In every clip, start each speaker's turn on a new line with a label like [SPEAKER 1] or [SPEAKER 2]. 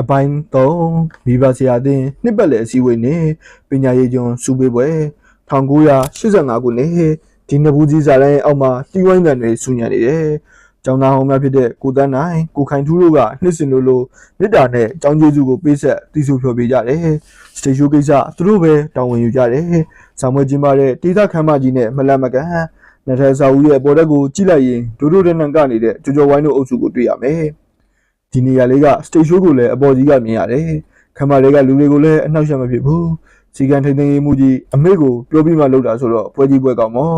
[SPEAKER 1] အပိုင်း3မိဘဆရာတင်နှစ်ပတ်လည်အစည်းအဝေးနဲ့ပညာရေးကျွန်းစူပေးပွဲ1985ခုနှစ်ဒီနဘူးကြီးဇာလန်ရဲ့အောက်မှာတီဝိုင်းတန်တွေဆူညံနေတယ်။ကျောင်းသားဟောင်းများဖြစ်တဲ့ကိုတန်းနိုင်ကိုခိုင်ထူးတို့ကနှစ်စဉ်လိုလိုမေတ္တာနဲ့ကျောင်းကျေးဇူးကိုပေးဆက်တီးဆိုဖျော်ပြကြတယ်။စတေရှိုးကိစ္စသူတို့ပဲတာဝန်ယူကြတယ်။ဆောင်းမွေးကျင်းပတဲ့ဒေသခမ်းမကြီးနဲ့မလတ်မကန်နထစာဦးရဲ့ပေါ်တက်ကိုကြည့်လိုက်ရင်ဒိုဒိုတန်းနန်ကနေတဲ့ကြော်ကြော်ဝိုင်းတို့အုပ်စုကိုတွေ့ရမယ်။ ဒီနေရာလေးကစတေရှိုးကိုလည်းအပေါ်ကြီးကမြင်ရတယ်။ခမ်းမလေးကလူတွေကိုလည်းအနှောက်အယှက်မဖြစ်ဘူး။စီကံထိန်သိမ်းရေးမှုကြီးအမေကိုပြောပြီးမှလုပ်တာဆိုတော့ပွဲကြီးပွဲကောင်းမော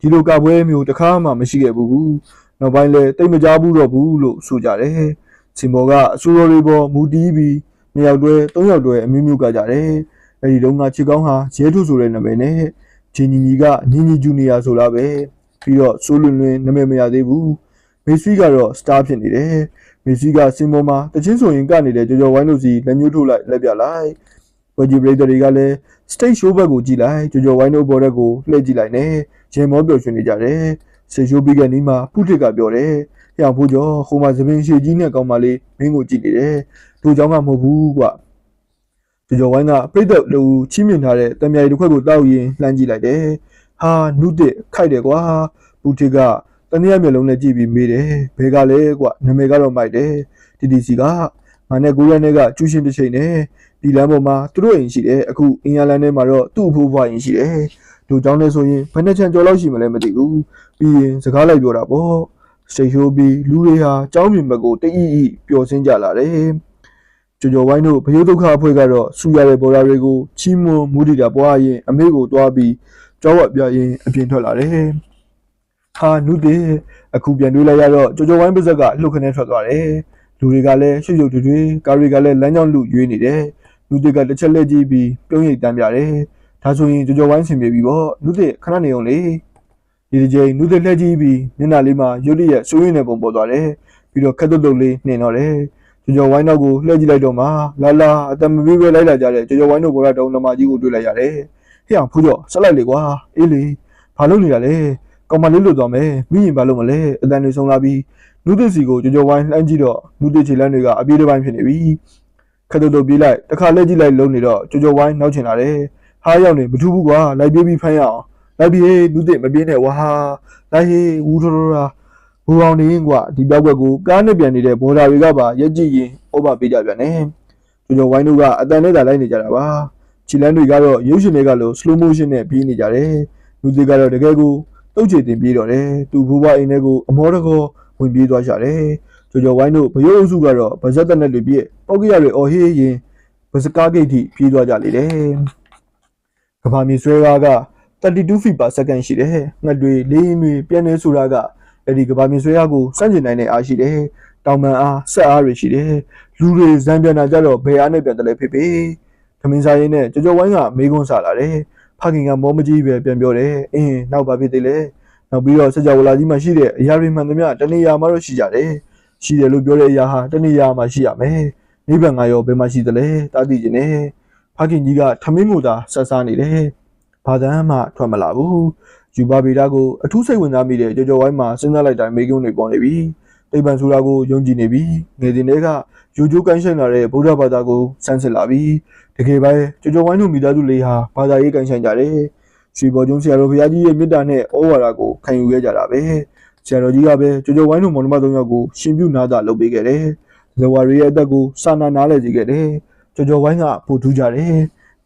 [SPEAKER 1] ဒီလိုကပွဲမျိုးတစ်ခါမှမရှိခဲ့ဘူး။နောက်ပိုင်းလဲတိတ်မကြဘူးတော့ဘူးလို့ဆိုကြတယ်။စင်ဘော်ကအဆူရော်တွေပေါ်မူတီးပြီးနှစ်ယောက်တွဲသုံးယောက်တွဲအမျိုးမျိုးကကြတယ်။အဲဒီတုန်းကချစ်ကောင်းဟာရဲထုဆိုတဲ့နာမည်နဲ့ဂျင်းညီညီကညီညီဂျူနီယာဆိုလားပဲ။ပြီးတော့ဆိုးလွင်လွင်နာမည်မရသေးဘူး။မေဆီကတော့စတာဖြစ်နေတယ်။ မေဆီကစင်ဘော်မှာတချင်းဆိုရင်ကနေတဲ့ကြော်ကြော်ဝိုင်းလို့စီလက်ညှိုးထိုးလိုက်လက်ပြလိုက်။ဝဂျီဘရိတ်တွေကလည်း stage show ဘက်ကိုကြည့်လိုက်ကြော်ကြော်ဝိုင်းတို့ဘော်ရက်ကိုလှည့်ကြည့်လိုက်နဲ့ရင်မောပျော်ရွှင်နေကြတယ်။ဆေရှိုးပြီးကနီးမှာဖုထစ်ကပြောတယ်။ဟျောင်ဖို့ကျော်ဟိုမှာသပင်ရှည်ကြီးနဲ့ကောင်းမလေးမင်းကိုကြည့်နေတယ်။သူเจ้าကမဟုတ်ဘူးကွ။ကြော်ကြော်ဝိုင်းကပြိတ်သက်လူချီးမြှင့်ထားတဲ့တံမြာရီတစ်ခွက်ကိုတောက်ရင်လှမ်းကြည့်လိုက်တယ်။ဟာနုတစ်ခိုက်တယ်ကွာ။ဖုထစ်က တနည်းမျက်လုံးနဲ့ကြည့်ပြီးမေးတယ်ဘယ်ကလဲကွာနာမည်ကတော့မိုက်တယ်တီတီစီကငါနဲ့ကိုရနဲ့ကကျူးရှင်တစ်ချိန်နဲ့ဒီလမ်းပေါ်မှာသူတို့အိမ်ရှိတယ်အခုအင်ယာလန်ထဲမှာတော့သူ့အဖိုးဘွားအိမ်ရှိတယ်လူကြောင်းလဲဆိုရင်ဘယ်နှချံကြော်လောက်ရှိမလဲမသိဘူးပြီးရင်စကားလိုက်ပြောတာပေါ့စိတ်ရှိုးပြီးလူတွေဟာကြောင်းမြင်ဘက်ကိုတိတ်အိပျော်စင်းကြလာတယ်ကျော်ကျော်ဝိုင်းတို့ဘယုဒုက္ခအဖွဲ့ကတော့စူရတဲ့ဘော်ဒါတွေကိုချီးမွမ်းမူတည်တာပွားရင်အမေကိုတွားပြီးကြောက်ဝက်ပြရင်အပြင်ထွက်လာတယ် ဟာနုတဲ့အခုပြန်တွေးလိုက်ရတော့ကြော်ကြော်ဝိုင်းပါဇက်ကလှုပ်ခနဲထွက်သွားတယ်လူတွေကလည်းရှုပ်ရှုပ်ထွေးထွေးကားတွေကလည်းလမ်းကြောင်းလူရွေးနေတယ်လူတွေကတစ်ချက်လက်ကြည့်ပြီးပြုံးရိပ်တမ်းပြတယ်ဒါဆိုရင်ကြော်ကြော်ဝိုင်းဆင်ပြေပြီပေါ့လူတွေခဏနေအောင်လေဒီဒီချိန်လူတွေလှည့်ကြည့်ပြီးမျက်နှာလေးမှာရုတ်တရက်စိုးရိမ်နေပုံပေါ်သွားတယ်ပြီးတော့ခက်တုတ်တုတ်လေးနှင်တော့တယ်ကြော်ကြော်ဝိုင်းတော့ကိုလှည့်ကြည့်လိုက်တော့မှလာလာအတမပြေးပဲလိုက်လာကြတဲ့ကြော်ကြော်ဝိုင်းတို့ဘောရတုံးနမကြီးကိုတွေ့လိုက်ရတယ်ဟေ့အောင်ဖူးကြော်ဆက်လိုက်လေကွာအေးလေဘာလုပ်နေတာလဲ ကောင်မလေးလွတ်သွားမယ်မိရင်ဘာလုပ်မလဲအတန်တွေဆုံးလာပြီးလူသစ်စီကိုကြော်ကြော်ဝိုင်းလှမ်းကြည့်တော့လူသစ်ခြေလမ်းတွေကအပြေးတစ်ပိုင်းဖြစ်နေပြီခက်တုတ်တုတ်ပြေးလိုက်တစ်ခါလက်ကြည့်လိုက်လုံးနေတော့ကြော်ကြော်ဝိုင်းနောက်ချင်လာတယ်ဟားရောက်နေမထူးဘူးကွာလိုက်ပြေးပြီးဖမ်းရအောင်လိုက်ပြေးလူသစ်မပြေးနဲ့ဝါဟာလိုက်ဟေးဝူထိုးထိုးရာဘူအောင်နေရင်ကွာဒီပြောက်ွက်ကိုကားနဲ့ပြန်နေတဲ့ဘော်ဒါတွေကပါရက်ကြည့်ရင်ဩဘာပေးကြပြန်နေကြော်ကြော်ဝိုင်းတို့ကအတန်နဲ့သာလိုက်နေကြတာပါခြေလမ်းတွေကတော့ရုပ်ရှင်တွေကလို့ slow motion နဲ့ပြေးနေကြတယ်လူသစ်ကတော့တကယ်ကို တုတ်ချေတင်ပြေးတော့တယ်သူဘိုးဘွားအိမ်ထဲကိုအမောတကောဝင်ပြေးသွားကြတယ်ကြော်ကြော်ဝိုင်းတို့ဘရုပ်အုပ်စုကတော့ဗဇက်တက်နဲ့တွေပြည့်ပောက်ကရတွေအော်ဟေးရင်ဘစကားဂိတ်ထိပြေးသွားကြလေတယ်ကဘာမီဆွဲကားက32 feet per second ရှိတယ်ငှက်တွေလေးရင်တွေပြန်းနေဆိုတာကအဲ့ဒီကဘာမီဆွဲကားကိုစန့်ကျင်နိုင်တဲ့အားရှိတယ်တောင်ပန်အားဆက်အားတွေရှိတယ်လူတွေဇံပြန်တာကြတော့ဘယ်အားနဲ့ပြန်တယ်လဲဖေဖေသမင်းစားရင်းနဲ့ကြော်ကြော်ဝိုင်းကမေးခွန်းစားလာတယ် ဖခင်ကမောမကြီးပဲပြန်ပြောတယ်အင်းနောက်ပါဖြစ်သေးလဲနောက်ပြီးတော့စကြဝဠာကြီးမှာရှိတဲ့အရာတွေမှန်သမျှတဏှာမှာတော့ရှိကြတယ်ရှိတယ်လို့ပြောတဲ့အရာဟာတဏှာမှာရှိရမယ်နိဗ္ဗာန်ကရောဘယ်မှာရှိသလဲတာသိခြင်းနဲ့ဖခင်ကြီးကထမင်းကိုသာဆက်စားနေတယ်ဘာသာမှထွက်မလာဘူးယူပါဗီတာကိုအထူးစိတ်ဝင်စားမိတဲ့ကြော်ကြော်ဝိုင်းမှာစဉ်းစားလိုက်တိုင်းမိကုန်းတွေပေါ်နေပြီ တိဗ္ဗံဆိုတာကိုယုံကြည်နေပြီငယ်စဉ်တည်းကယူကျိုးကိုင်းဆိုင်လာတဲ့ဗုဒ္ဓဘာသာကိုစမ်းစစ်လာပြီတကယ်ပဲကြော်ကြော်ဝိုင်းတို့မိသားစုလေးဟာဘာသာရေးကိုင်းဆိုင်ကြတယ်ရွှေဘော်ကျုံဆရာတော်ဘုရားကြီးရဲ့မေတ္တာနဲ့ဩဝါဒကိုခံယူခဲ့ကြတာပဲဆရာတော်ကြီးကပဲကြော်ကြော်ဝိုင်းတို့မောင်နှမသုံးယောက်ကိုရှင်ပြုနာတာလုပ်ပေးခဲ့တယ်ဇဝါရီရဲ့အသက်ကိုစာနာနားလည်စေခဲ့တယ်ကြော်ကြော်ဝိုင်းကပို့ထူးကြတယ်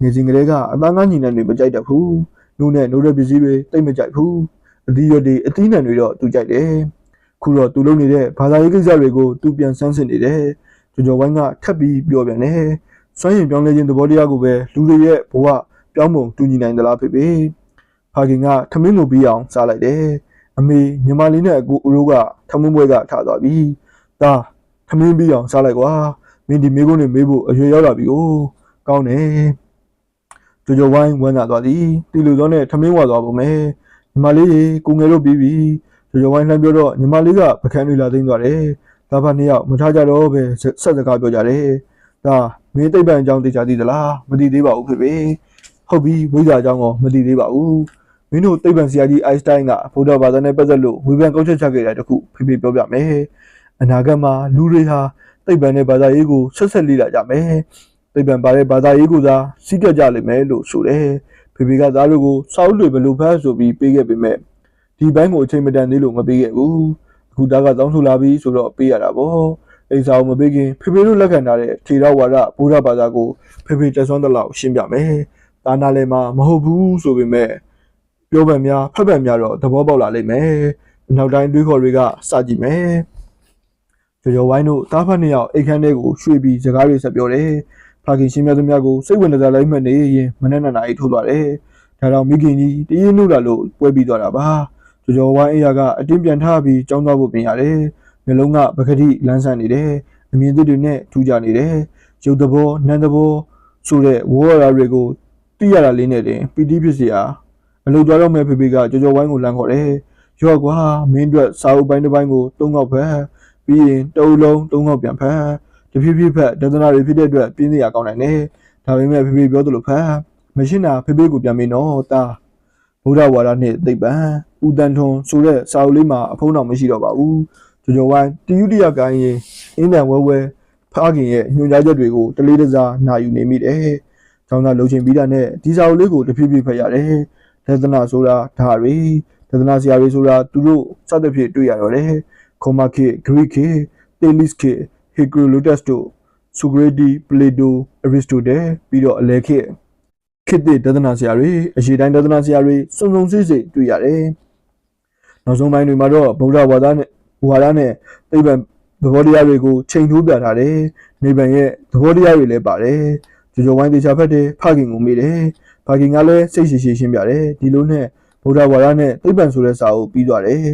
[SPEAKER 1] ငယ်စဉ်ကလေးကအသားငန်းညီနံတွေမကြိုက်တတ်ဘူးနှုတ်နဲ့နှုတ်တဲ့ပစ္စည်းတွေတိတ်မကြိုက်ဘူးအသီးရွက်တွေအသီးနှံတွေတော့သူကြိုက်တယ် ခုတော့သူလုပ်နေတဲ့ဘာသာရေးကိစ္စတွေကိုသူပြန်ဆန်းစစ်နေတယ်ကြော်ကြော်ဝိုင်းကထပ်ပြီးပြောပြန်တယ်စွမ်းရင်ပြောင်းလဲခြင်းသဘောတရားကိုပဲလူတွေရဲ့ဘဝပြောင်းပုံတူညီနိုင်သလားဖေဖေဖခင်ကထမင်းကိုပြီးအောင်စားလိုက်တယ်အမေညီမလေးနဲ့အကိုအရိုးကထမင်းပွဲကထားသွားပြီဒါထမင်းပြီးအောင်စားလိုက်ကွာမင်းဒီမေးခွန်းတွေမေးဖို့အရွယ်ရောက်လာပြီ哦ကောင်းတယ်ကြိုကြိုဝိုင်းဝမ်းသာသွားသည်တီလူသောနဲ့ထမင်းဝါသွားပုံမဲညီမလေးရေကိုငယ်တို့ပြီးပြီ ကြိုကြိုဝိုင်းလှမ်းပြောတော့ညီမလေးကပကန်းတွေလာသိမ်းသွားတယ်ဒါဖာနှစ်ယောက်မထားကြတော့ပဲဆက်စကားပြောကြတယ်ဒါမင်းသိပ္ပံအကြောင်းသိချာသိသလားမသိသေးပါဘူးဖေဖေဟုတ်ပြီဝိဇ္ဇာအကြောင်းကောမသိသေးပါဘူးမင်းတို့သိပ္ပံဆရာကြီးအိုင်စတိုင်းကဗုဒ္ဓဘာသာနဲ့ပတ်သက်လို့ဝေဖန်ကောက်ချက်ချခဲ့တဲ့တခုဖေဖေပြောပြမယ်အနာဂတ်မှာလူတွေဟာသိပ္ပံနဲ့ဘာသာရေးကိုဆက်ဆက်လေ့လာကြမယ်သိပ္ပံပါတဲ့ဘာသာရေးကိုသာစီးကပ်ကြလိမ့်မယ်လို့ဆိုတယ်ဖေဖေကသားတို့ကိုစောက်တွေဘယ်လိုဖတ်ဆိုပြီးပေးခဲ့ပေမဲ့ ဒီဘိုင်းကိုအချိန်မတန်သေးလို့မပေးခဲ့ဘူးအခုသားကတောင်းဆိုလာပြီဆိုတော့ပေးရတာပေါ့အိမ်စာကိုမပေးခင်ဖေဖေတို့လက်ခံထားတဲ့ထေရဝါဒဘုရားဘာသာကိုဖေဖေတက်ဆွမ်းတဲ့လောက်ရှင်းပြမယ်ဒါနာလည်းမမဟုတ်ဘူးဆိုပေမဲ့ပြောပံများဖက်ပံများတော့သဘောပေါက်လာလိမ့်မယ်။နောက်တိုင်းတွေးခေါ်တွေကစကြည့်မယ်။ကျော်ကျော်ဝိုင်းတို့တားဖတ်နှစ်ယောက်အိတ်ခမ်းထဲကိုရွှေ့ပြီးစကားတွေဆက်ပြောတယ်။ဖခင်ရှင်းပြသမျှကိုစိတ်ဝင်စားလိုက်မှနေရင်မနဲ့နဲ့နာရီထိုးသွားတယ်။ဒါတော့မိခင်ကြီးတည်င်းလို့လာလို့ပွဲပြီးသွားတာပါ။ ကျော်ကျော်ဝိုင်းအိယာကအတင်းပြန်ထားပြီးကြောင်းသွားဖို့ပြင်ရတယ်။မျိုးလုံးကပကတိလန်းဆန်းနေတယ်။အမြင်သစ်တွေနဲ့ထူးကြနေတယ်။ရုပ်သဘောနံသဘောဆိုတဲ့ဝေါ်ရာတွေကိုသိရတာလေးနဲ့တင်ပီတိဖြစ်စရာအလုပ်သွားတော့မဲ့ဖေဖေကကြော်ကြော်ဝိုင်းကိုလမ်းခေါ်တယ်။ရော့ကွာမင်းအတွက်စာအုပ်ပိုင်းတစ်ပိုင်းကိုသုံးခေါက်ဖက်ပြီးရင်တအုပ်လုံးသုံးခေါက်ပြန်ဖက်တဖြည်းဖြည်းဖက်ဒသနာတွေဖြစ်တဲ့အတွက်ပြင်းစရာကောင်းနိုင်တယ်။ဒါပေမဲ့ဖေဖေပြောသလိုဖက်မရှင်းတာဖေဖေကိုပြန်မင်းတော့တာ ဗုဒ္ဓဝါဒနဲ့သိပ္ပံဦးတန်ထွန်ဆိုတဲ့စာအုပ်လေးမှာအဖုံးတော်မရှိတော့ပါဘူး။ကြော်ကြော်ဝိုင်းတယူတရကိုင်းရင်အင်းတန်ဝဲဝဲဖခင်ရဲ့ညွှန်ကြားချက်တွေကိုတလေးတစားနာယူနေမိတယ်။ကျောင်းသားလှုပ်ရှင်ပြီးတာနဲ့ဒီစာအုပ်လေးကိုတဖြည်းဖြည်းဖက်ရတယ်။ဒေသနာဆိုတာဒါတွေဒေသနာဆရာတွေဆိုတာသူတို့စသဖြင့်တွေ့ရတော့တယ်ခေါမာခေဂရိခေတေလစ်ခေဟီဂရိုလိုတက်စ်တို့ဆိုဂရတီပလေတိုအရစ်စတိုတယ်ပြီးတော့အလဲခေ ခေတ်သစ်ဒေသနာဆရာတွေအရှိတိုင်းဒေသနာဆရာတွေစုံစုံစိစိတွေ့ရတယ်နောက်ဆုံးပိုင်းတွေမှာတော့ဗုဒ္ဓဝါဒနဲ့ဝါဒနဲ့သိပ္ပံသဘောတရားတွေကိုချိန်ထိုးပြထားတယ်နေဗန်ရဲ့သဘောတရားတွေလည်းပါတယ်ကြိုကြိုဝိုင်းတေချာဖက်တယ်ဖခင်ကိုမေးတယ်ဘာကင်ကလည်းစိတ်ရှိရှိရှင်းပြတယ်ဒီလိုနဲ့ဗုဒ္ဓဝါဒနဲ့သိပ္ပံဆိုတဲ့စာအုပ်ပြီးသွားတယ်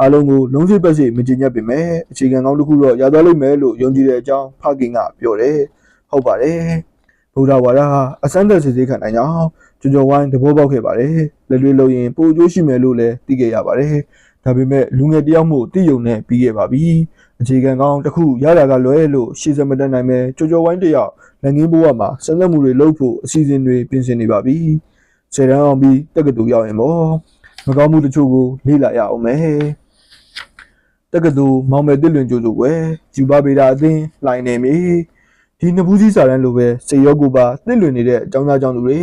[SPEAKER 1] အားလုံးကိုလုံးစိတ်ပတ်စိတ်မကြင်ညက်ပေမဲ့အခြေခံကောင်းတစ်ခုတော့ရသွားလိမ့်မယ်လို့ယုံကြည်တဲ့အကြောင်းဖခင်ကပြောတယ်ဟုတ်ပါတယ် ဗုဒ္ဓဝါဒဟာအစမ်းသက်စစ်စစ်ခံနိုင်ကြောင်းကြွကြော်ဝိုင်းသဘောပေါက်ခဲ့ပါတယ်လက်လွေလို့ရင်ပိုအကျိုးရှိမယ်လို့လည်းသိခဲ့ရပါတယ်ဒါပေမဲ့လူငယ်တယောက်မှုသိယုံနဲ့ပြီးခဲ့ပါပြီအခြေခံကောင်းတစ်ခုရတာကလွဲလို့ရှေ့စမတက်နိုင်မဲ့ကြွကြော်ဝိုင်းတစ်ယောက်လက်ငင်းဘဝမှာစမ်းသပ်မှုတွေလုပ်ဖို့အစီအစဉ်တွေပြင်ဆင်နေပါပြီ။ဆယ်တန်းအောင်ပြီးတက္ကသိုလ်ရောက်ရင်ပေါ့မကောင်းမှုတချို့ကိုလေ့လာရအောင်မယ်။တက္ကသိုလ်မောင်မယ်တစ်လွင်ကျိုးဆိုွယ်ယူပါပေတာအသင်းလိုင်းနေမီ ဒီနဘူးကြီးစာတန်းလိုပဲစေရောကိုပါတစ်လွင်နေတဲ့အကြောင်းသားကြောင့်လူတွေ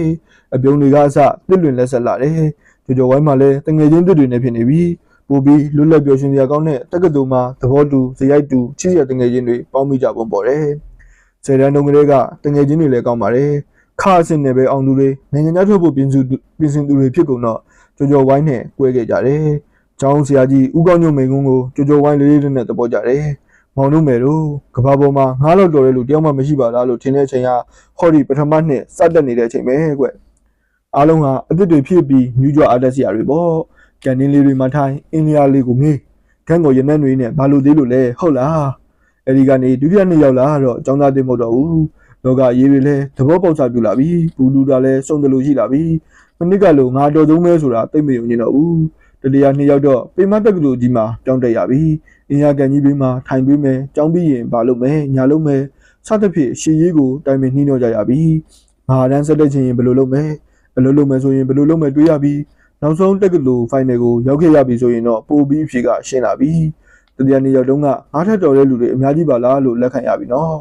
[SPEAKER 1] အပြုံတွေကအစတစ်လွင်လက်ဆက်လာတယ်။ကြိုကြိုဝိုင်းမှာလည်းတငယ်ချင်းတစ်တွေနဲ့ဖြစ်နေပြီ။ပို့ပြီးလွတ်လပ်ပျော်ရွှင်စရာကောင်းတဲ့တက္ကသိုလ်မှာသဘောတူဇယိုက်တူချစ်ရတငယ်ချင်းတွေပေါင်းမိကြပုံပေါ်တယ်။ဆယ်တန်းတုန်းကလေးကတငယ်ချင်းတွေလည်းကောင်းပါတယ်။ခါအစင်နဲ့ပဲအောင်သူတွေနိုင်ငံခြားထွက်ဖို့ပြင်စုပြင်ဆင်သူတွေဖြစ်ကုန်တော့ကြော်ကြော်ဝိုင်းနဲ့꿰ခဲ့ကြတယ်။ကျောင်းဆရာကြီးဦးကောင်းညုံမိန်ကုန်းကိုကြော်ကြော်ဝိုင်းလေးလေးနဲ့သဘောကြတယ်။ မောင်တို့မယ်တို့ကဘာပေါ်မှာငားလောက်တော်တဲ့လူတယောက်မှမရှိပါလားလို့ထင်တဲ့အချိန်ကဟောဒီပထမနှစ်စတက်နေတဲ့အချိန်ပဲကွ။အားလုံးကအစ်စ်တွေဖြစ်ပြီးမြူးကြွအားတက်စရာတွေပေါ့။ကန်တင်းလေးတွေမှာထိုင်အင်းလျာလေးကိုမေးခန်းကိုရနက်တွေနဲ့ဘာလို့သေးလို့လဲဟုတ်လား။အဲဒီကနေဒုတိယနှစ်ရောက်လာတော့ចောင်းသားတင်မဟုတ်တော့ဘူး။လောကရေးတွေလည်းသဘောပေါက်ချပြလာပြီ။ဘူးလူတာလည်းစုံတယ်လို့ရှိလာပြီ။မနစ်ကလို့ငါတော်ဆုံးပဲဆိုတာသိမယုံနေတော့ဘူး။ တတရားနှစ်ယောက်တော့ပေမတက်ကလူကြီးမှာတောင်းတရပြီ။အင်ရကန်ကြီးဘေးမှာထိုင်ပေးမယ်။ကြောင်းပြီးရင်ဘာလုပ်မယ်။ညာလုပ်မယ်။စသဖြင့်ရှည်ရေးကိုတိုင်ပင်နှီးနှောကြရပြီ။မဟာရန်ဆက်တဲ့ချင်းရင်ဘယ်လိုလုပ်မယ်။ဘယ်လိုလုပ်မယ်ဆိုရင်ဘယ်လိုလုပ်မယ်တွေးရပြီ။နောက်ဆုံးတက်ကလူဖိုင်နယ်ကိုရောက်ခဲ့ရပြီဆိုရင်တော့ပိုပြီးအဖြေကရှင်းလာပြီ။တတရားနှစ်ယောက်တုန်းကငါးထက်တော်တဲ့လူတွေအများကြီးပါလားလို့လက်ခံရပြီနော်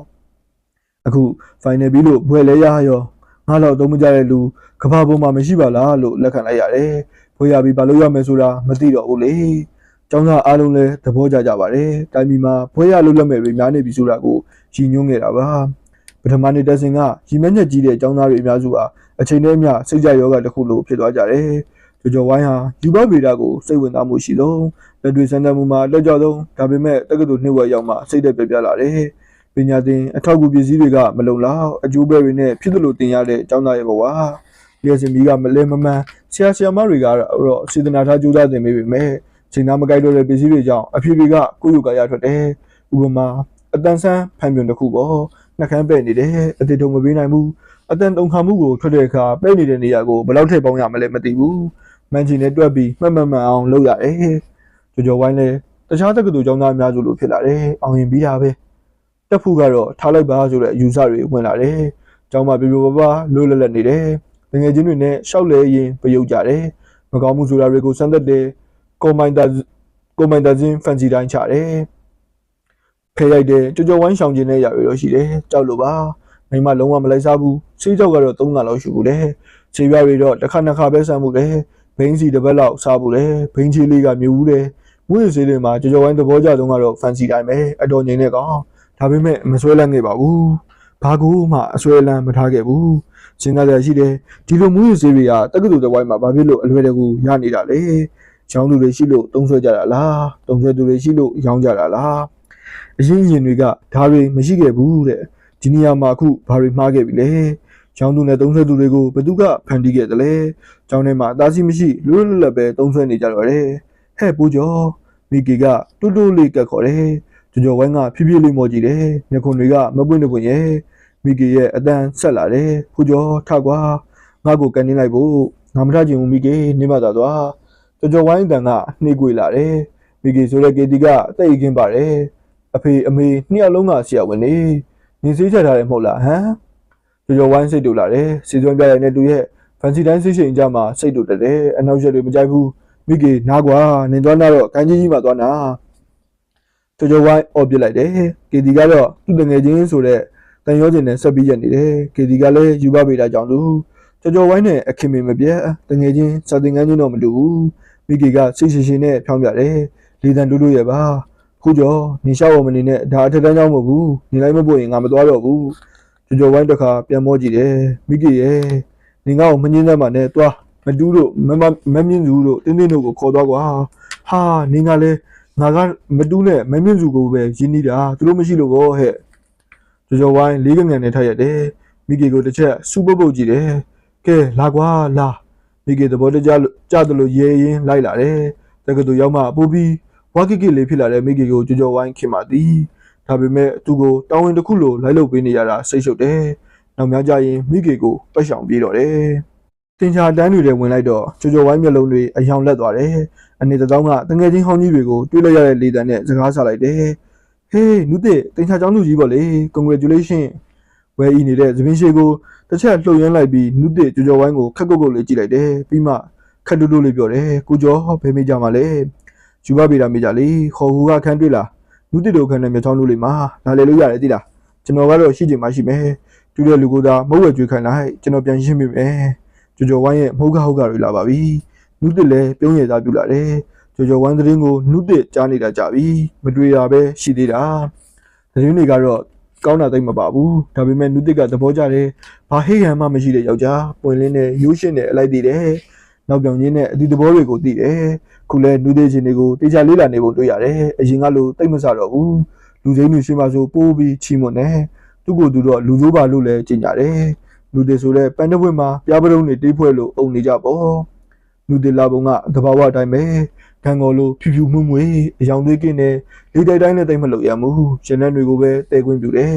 [SPEAKER 1] ။အခုဖိုင်နယ်ပြီးလို့ဘွယ်လဲရရောငါတော့သုံးမကြတဲ့လူကဘာပေါ်မှာမရှိပါလားလို့လက်ခံလိုက်ရတယ်။ ဘွယ်ရပြီးဘာလို့ရမယ်ဆိုတာမသိတော့ဘူးလေ။ကျောင်းသားအားလုံးလည်းသဘောကျကြပါတယ်။တိုင်းပြည်မှာဘွယ်ရလို့လက်မဲ့တွေများနေပြီဆိုတာကိုရည်ညွှန်းခဲ့တာပါ။ပထမနေ့တက်စဉ်ကရီမက်ညက်ကြီးတဲ့ကျောင်းသားတွေအများစုဟာအချိန်နဲ့အမျှစိတ်ကြယောဂတစ်ခုလိုဖြစ်သွားကြတယ်။ကြော်ကြော်ဝိုင်းဟာယူဘဗေဒကိုစိတ်ဝင်စားမှုရှိဆုံးလက်တွေစမ်းသပ်မှုမှာလက်ကြောဆုံးဒါပေမဲ့တက္ကသိုလ်နှစ်ဝက်ရောက်မှစိတ်သက်ပြပြလာတယ်။ပညာသင်အထောက်အကူပစ္စည်းတွေကမလုံလောက်အကျိုးပဲတွေနဲ့ဖြစ်သလိုတင်ရတဲ့ကျောင်းသားရဲ့ဘဝ လျှက်စင်မီကမလဲမမှန်ဆရာဆရာမတွေကတော့စေတနာထားကြိုးစားတင်ပေးပေမဲ့ချိန်သားမကိုက်တော့တဲ့ပစ္စည်းတွေကြောင့်အဖြေတွေကကိုယ့်ယူကရထွက်တယ်။ဥပမာအတန်ဆန်းဖန်ပြွန်တစ်ခုပေါ့နှကန်းပဲ့နေတယ်အတိတ်တုံမပေးနိုင်ဘူးအတန်တုံခါမှုကိုထွက်တဲ့အခါပဲ့နေတဲ့နေရာကိုဘယ်လောက်ထိပ်ပေါင်းရမလဲမသိဘူးမန်ချီနဲ့တွက်ပြီးမှတ်မှတ်မှန်အောင်လုပ်ရတယ်ကြော်ကြော်ဝိုင်းလဲတခြားတက္ကသိုလ်ကျောင်းသားအများစုလိုဖြစ်လာတယ်အောင်ရင်ပြီးတာပဲတက်ဖို့ကတော့ထားလိုက်ပါဆိုတဲ့အယူဆတွေဝင်လာတယ်ကျောင်းမှာပြပြပပလွတ်လပ်လပ်နေတယ် ငငယ်ချင်းတွေနဲ့ရှောက်လဲရင်ပယုတ်ကြတယ်မကောင်းမှုဆိုတာတွေကိုစမ်းသပ်တယ်ကွန်မိုင်းတာကွန်မိုင်းတာချင်းဖန်စီတိုင်းချတယ်ခဲရိုက်တယ်ကြော်ကြော်ဝိုင်းရှောင်ကျင်တဲ့ຢာတွေတော့ရှိတယ်ကြောက်လို့ပါမိမလုံးဝမလိုက်စားဘူးဆေးကြောက်ကတော့၃ကလောက်ရှိဘူးလေခြေပြတွေတော့တစ်ခါနှစ်ခါပဲဆမ်းမှုတယ်ဘိန်းစီတစ်ပတ်လောက်စားဘူးလေဘိန်းချီလေးကမြူဘူးတယ်မွေးစေးတွေမှာကြော်ကြော်ဝိုင်းသဘောကျဆုံးကတော့ဖန်စီတိုင်းပဲအတော်ငိမ့်တဲ့ကောင်ဒါပေမဲ့မဆွဲလန်းခဲ့ပါဘူး ဘာကူမှအဆွဲလန်းမထားခဲ့ဘူးစဉ်းစားရရှိတယ်ဒီလိုမွေးစေးတွေကတက္ကသိုလ်တစ်ဝိုင်းမှာဘာဖြစ်လို့အလွယ်တကူရနေတာလဲရောင်းသူတွေရှိလို့တုံးဆွဲကြတာလားတုံးဆွဲသူတွေရှိလို့ရောင်းကြတာလားအရင်ရင်တွေကဒါတွေမရှိခဲ့ဘူးတဲ့ဒီနေရာမှာအခုဘာတွေမှားခဲ့ပြီလဲရောင်းသူနဲ့တုံးဆွဲသူတွေကိုဘသူကဖန်တီးခဲ့တယ်လဲကျောင်းထဲမှာအသားစီးမရှိလွတ်လွတ်လပ်ပဲတုံးဆွဲနေကြတော့တယ်ဟဲ့ပူကျော်မိကီကတူတူလေးကတ်ခေါ်တယ် ကြော်ကြော်ဝိုင်းကဖြည်းဖြည်းလေးမော်ကြည့်တယ်မျက်ခုံတွေကမပွင့်တပွင့်ရဲ့မိကီရဲ့အတန်းဆက်လာတယ်ပူကျော်ထကွာငါ့ကိုကန်နေလိုက်ဖို့ငါမထချင်ဘူးမိကီနေမသာသွားကြော်ကြော်ဝိုင်းတန်ကနှိကွေလာတယ်မိကီဆိုတဲ့ကေတီကတိတ်ခင်းပါတယ်အဖေအမေနှစ်ယောက်လုံးကဆရာဝန်နေနေစေးချထားတယ်မဟုတ်လားဟမ်ကြော်ကြော်ဝိုင်းစိတ်တူလာတယ်စီစွမ်းပြလိုက်တဲ့သူရဲ့ဖန်စီတိုင်းစိတ်ရှိန်ကြမှာစိတ်တူတက်တယ်အနောက်ရက်တွေမကြိုက်ဘူးမိကီနားကွာနင်သွားနာတော့ခိုင်းကြီးကြီးမှသွားနာ ကြော်ကြော်ဝိုင်းအော်ပြစ်လိုက်တယ်ကေတီကတော့သူ့တငယ်ချင်းဆိုတဲ့တန်ရောကျင်နဲ့ဆက်ပြီးရက်နေတယ်ကေတီကလည်းယူပပေးတာကြောင့်သူကြော်ကြော်ဝိုင်းနဲ့အခင်မင်မပြတ်တငယ်ချင်းစာတင်ငန်းချင်းတော့မတူဘူးမိကီကစိတ်ရှိရှိနဲ့ဖြောင်းပြတယ်လေတံတူးတူးရဲ့ပါခုကျော်နေလျှောက်အောင်မနေနဲ့ဒါအထက်တန်းကြောင်းမဟုတ်ဘူးနေလိုက်မပို့ရင်ငါမသွားတော့ဘူးကြော်ကြော်ဝိုင်းတစ်ခါပြန်မောကြည့်တယ်မိကီရဲ့နေငါ့ကိုမငင်းသမ်းပါနဲ့သွားမတူးတို့မမမမြင့်စုတို့တင်းတင်းတို့ကိုခေါ်သွားကွာဟာနေငါလဲ ငါကမတူးနဲ့မမြင့်စုကိုပဲရင်းနေတာသူတို့မရှိလို့ကောဟဲ့ကြော်ကြော်ဝိုင်းလေးကငန်နဲ့ထားရတယ်မိကီကိုတစ်ချက်စူပုတ်ပုတ်ကြည့်တယ်ကဲလာကွာလာမိကေသဘောတကျလို့ကြတယ်လို့ရဲရင်လိုက်လာတယ်တက္ကသိုလ်ရောက်မှပို့ပြီးဝါကိကိလေးဖြစ်လာတဲ့မိကေကိုကြောကြောဝိုင်းခင်ပါသည်ဒါပေမဲ့သူကိုတောင်းဝင်တစ်ခုလိုလိုက်လုပ်ပေးနေရတာစိတ်ရှုပ်တယ်နောက်များကြရင်မိကေကိုပတ်ရှောင်ပြေးတော့တယ် တင်ချာတန်းတွေထဲဝင်လိုက်တော့ကြောကြောဝိုင်းမျက်လုံးတွေအယောင်လက်သွားတယ်အနေတစ်တောင်းကတငယ်ချင်းဟောင်းကြီးတွေကိုတွေးလိုက်ရတဲ့လေတံနဲ့စကားဆလိုက်တယ်ဟေးနုတဲ့တင်ချာကျောင်းသူကြီးပေါ့လေ congratulation ဝဲဤနေတဲ့သပင်းရှိကိုတစ်ချက်လှုပ်ရမ်းလိုက်ပြီးနုတဲ့ကြောကြောဝိုင်းကိုခက်ကုတ်ကုတ်လေးကြည့်လိုက်တယ်ပြီးမှခက်တူတူလေးပြောတယ်ကိုကျော်ဘယ်မေးကြမှာလဲယူပါပေးတာမေးကြလေခေါ်ဟူကခန်းတွေ့လားနုတဲ့တို့ခန်းနဲ့မြေချောင်းတို့လေးမှာလာလေလို့ရတယ်သိလားကျွန်တော်ကတော့ရှိချင်မှရှိမယ်တူတဲ့လူကသာမဟုတ်ဝဲကြွေးခိုင်းလိုက်ကျွန်တော်ပြန်ရှင်းမိမယ် ကြောကြောဝိုင်းရဲ့မဟုတ်ကဟုတ်ကတွေလာပါပြီနုတဲ့လည်းပြုံးရသားပြလာတယ်ကြောကြောဝိုင်းသတင်းကိုနုတဲ့ကြားနေတာကြပြီမတွေ့ရပဲရှိသေးတာသတင်းတွေကတော့ကောင်းတာသိမ့်မပါဘူးဒါပေမဲ့နုတစ်ကသဘောကျတယ်ဘာဟိဟန်မှမရှိတဲ့ယောက်ျားပွင့်လင်းတဲ့ရိုးရှင်းတဲ့အလိုက်တည်တယ်နောက်ပြောင်ချင်းနဲ့အဒီသဘောတွေကိုသိတယ်ခုလဲနုသေးချင်းတွေကိုတေချာလေးလာနေဖို့တွေ့ရတယ်အရင်ကလိုတိတ်မဆတော့ဘူးလူစိမ်းလူရှိမှဆိုပိုးပြီးချီမွတ်နေသူ့ကိုယ်သူတော့လူစိုးပါလို့လဲကြင်ကြတယ် လူသေးဆိုတဲ့ပန်းတပွင့်မှာပြားပရုံးတွေတေးဖွဲ့လို့အုံနေကြပေါ့နုသေးလာပုံကသဘာဝအတိုင်းပဲခံကောလိုဖြူဖြူမွမွေအယောင်သွေးကင်းနဲ့လေတိုက်တိုင်းနဲ့တိတ်မလို့ရမှုရှင်နှန်းတွေကိုပဲတဲခွင့်ပြုတယ်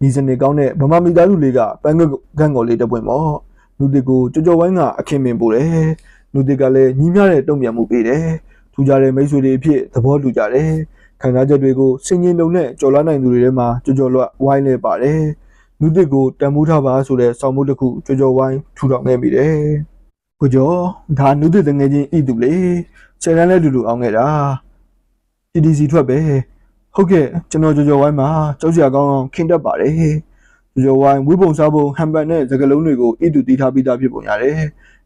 [SPEAKER 1] နီစနေကောင်းတဲ့ဗမာမိသားစုလေးကပန်းကကန်ကောလေးတပွင့်ပေါ့နုတစ်ကိုကြော်ကြော်ဝိုင်းကအခင်မင်ပို့တယ်နုတစ်ကလည်းညီးမြတဲ့တုံ့ပြန်မှုပေးတယ်ထူကြတဲ့မိတ်ဆွေတွေအဖြစ်သဘောတူကြတယ်ခံစားချက်တွေကိုစင်ကျင်တုံနဲ့ကြော်လွှမ်းနိုင်သူတွေထဲမှာကြော်ကြော်လွှတ်ဝိုင်းလဲပါတယ် နုတစ်ကိုတန်မိုးထားပါဆိုတဲ့ဆောင်းမိုးတစ်ခုကြော်ကြော်ဝိုင်းထူထောင်ခဲ့မိတယ်ကိုကျော်ဒါနုတစ်တငယ်ချင်းဤသူလေဆယ်တန်းလဲတူတူအောင်ခဲ့တာ TDC ထွက်ပဲဟုတ်ကဲ့ကျွန်တော်ကြော်ကြော်ဝိုင်းမှာကြောက်စရာကောင်းအောင်ခင်းတတ်ပါတယ်ကြော်ကြော်ဝိုင်းဝိပုံစားပုံဟမ်ဘတ်နဲ့စကလုံးတွေကိုဤသူတီးထားပြီးသားဖြစ်ပုံရတယ်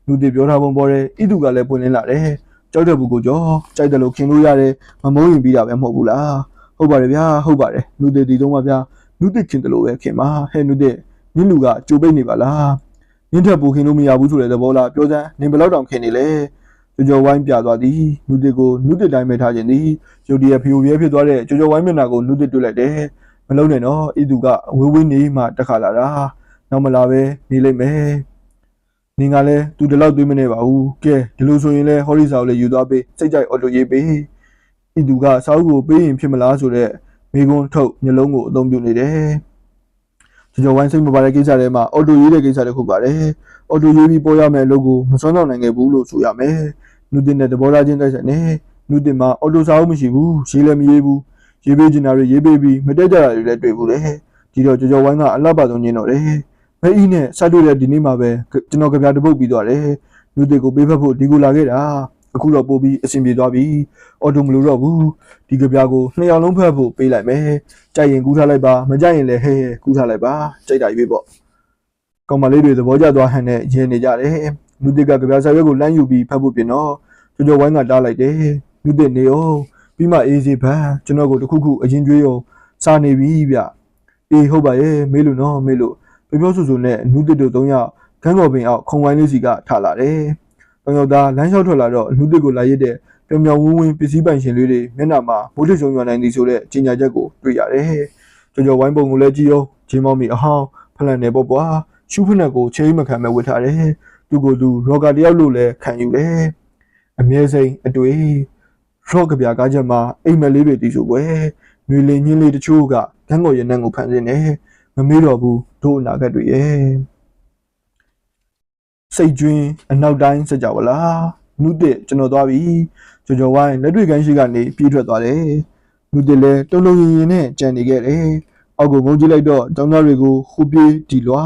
[SPEAKER 1] လူတွေပြောထားပုံပေါ်တယ်ဤသူကလည်းပွင့်လင်းလာတယ်ကြောက်တဲ့ဘူးကိုကျော်ကြိုက်တယ်လို့ခင်းလို့ရတယ်မမိုးရင်ပြီးတာပဲမဟုတ်ဘူးလားဟုတ်ပါတယ်ဗျာဟုတ်ပါတယ်လူတွေဒီတော့မှဗျာ လူတွေခင်တယ်လို့ပဲခင်ပါဟဲ့လူတွေနင်းလူကကြိုပိတ်နေပါလားနင်းထက်ပူခင်လို့မရဘူးဆိုတဲ့သဘောလားပြောစမ်းနင်ဘယ်လောက်တောင်ခင်နေလဲကြော်ကြော်ဝိုင်းပြသွားသည်နုတစ်ကိုနုတစ်တိုင်းပဲထားခြင်းသည်ရုတ်တရက်ဖီယိုရဲဖြစ်သွားတဲ့ကြော်ကြော်ဝိုင်းမျက်နှာကိုနုတစ်တွေ့လိုက်တယ်မလုံးနဲ့နော်ဤသူကဝေးဝေးနေမှတက်ခါလာတာနောက်မလာပဲနေလိုက်မယ်နင်ကလည်းသူတလောက်သွေးမနေပါဘူးကဲဒီလိုဆိုရင်လဲဟော်ရီစာကိုလည်းယူသွားပေးစိတ်ကြိုက်အော်တိုရေးပေးဤသူကစာအုပ်ကိုပေးရင်ဖြစ်မလားဆိုတော့ မိကွန်းထုတ်မျိုးလုံးကိုအသုံးပြုနေတယ်ကျွန်တော်ဝိုင်းစိတ်မပါတဲ့ကိစ္စတွေမှာအော်တိုရေးတဲ့ကိစ္စတစ်ခုပါတယ်အော်တိုရေးပြီးပေါ်ရမယ့်အလုပ်ကိုမစွမ်းဆောင်နိုင်ခဲ့ဘူးလို့ဆိုရမယ်နုတင်တဲ့သဘောထားချင်းတိုက်ဆိုင်နေနုတင်မှာအော်တိုစာအုပ်မရှိဘူးရေးလည်းမရေးဘူးရေးပေးချင်တာတွေရေးပေးပြီးမတက်ကြတာတွေလည်းတွေ့ဘူးလေဒီတော့ကြော်ကြော်ဝိုင်းကအလှပဆုံးညင်းတော့တယ်မဲအီးနဲ့စတွေ့တဲ့ဒီနေ့မှာပဲကျွန်တော်ကြပြတပုတ်ပြီးသွားတယ်နုတင်ကိုပေးဖက်ဖို့ဒီကိုလာခဲ့တာ အခုတော့ပို့ပြီးအဆင်ပြေသွားပြီအော်တိုမလို့တော့ဘူးဒီကြပြားကိုနှစ်ယောက်လုံးဖက်ဖို့ပေးလိုက်မယ်ကြိုက်ရင်ကူးထားလိုက်ပါမကြိုက်ရင်လည်းဟဲဟဲကူးထားလိုက်ပါကြိုက်တာရွေးပေါ့ကောင်မလေးတွေသဘောကျသွားဟန်နဲ့ရင်နေကြတယ်လူတစ်ကကြပြားစာရွက်ကိုလမ်းယူပြီးဖတ်ဖို့ပြင်တော့ကြော်ကြော်ဝိုင်းကတားလိုက်တယ်လူတစ်နေအောင်ပြီးမှအေးစီဖန်ကျွန်တော်ကိုတခုခုအရင်ကြွေးအောင်စာနေပြီဗျအေးဟုတ်ပါရဲ့မေးလို့နော်မေးလို့ပြောပြောဆိုဆိုနဲ့နုတစ်တို့သုံးယောက်ခန်းတော်ပင်အောက်ခုံဝိုင်းလေးစီကထလာတယ်။ တောင်ယောက်သားလမ်းလျှောက်ထွက်လာတော့နုတစ်ကိုလာရစ်တဲ့ပြောင်ပြောင်ဝင်းဝင်းပစ္စည်းပိုင်ရှင်လေးတွေမျက်နှာမှာမိုးထချုံရွာနိုင်သည်ဆိုတဲ့ကြီးညာချက်ကိုတွေ့ရတယ်။ကြော်ကြော်ဝိုင်းပုံကိုလည်းကြည့်အောင်ဂျင်းမောင်မီအဟောင်းဖလန်နေပေါ့ပွာရှူးဖနက်ကိုချိန်မခံမဲ့ဝတ်ထားတယ်။သူကိုယ်သူရော်ကာတယောက်လို့လည်းခံယူတယ်။အမြဲစိမ်အတွေ့ရော့ကပြာကားချက်မှာအိမ်မက်လေးတွေတီးဆိုပွဲ။နှွေလင်းညင်းလေးတချို့ကဂန်းကော်ရနံကိုဖန်ဆင်းတယ်။မမေးတော့ဘူးတို့အနာဂတ်တွေရဲ့ စိတ်ကျွင်းအနောက်တိုင်းစကြဝဠာနုတစ်ကျွန်တော်သွားပြီကြော်ကြော်ဝိုင်းလက်တွေကန်းရှိကနေပြေးထွက်သွားတယ်နုတစ်လည်းတုံတုံရင်ရင်နဲ့ကြံနေခဲ့တယ်အောက်ကိုငုံကြည့်လိုက်တော့ကျောင်းသားတွေကိုဟိုပြေးဒီလွာ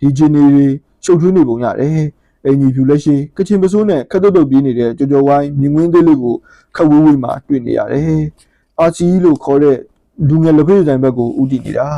[SPEAKER 1] ဒီချင်းတွေရှုပ်ထွေးနေပုံရတယ်အင်ကြီးဖြူလက်ရှိကချင်ပစိုးနဲ့ခက်တုတ်တုတ်ပြေးနေတဲ့ကြော်ကြော်ဝိုင်းမြင်ကွင်းသေးလေးကိုခက်ဝေးဝေးမှတွေ့နေရတယ်အာချီလို့ခေါ်တဲ့လူငယ်လက်ဖေးဆိုင်ဘက်ကိုဦးတည်နေတာ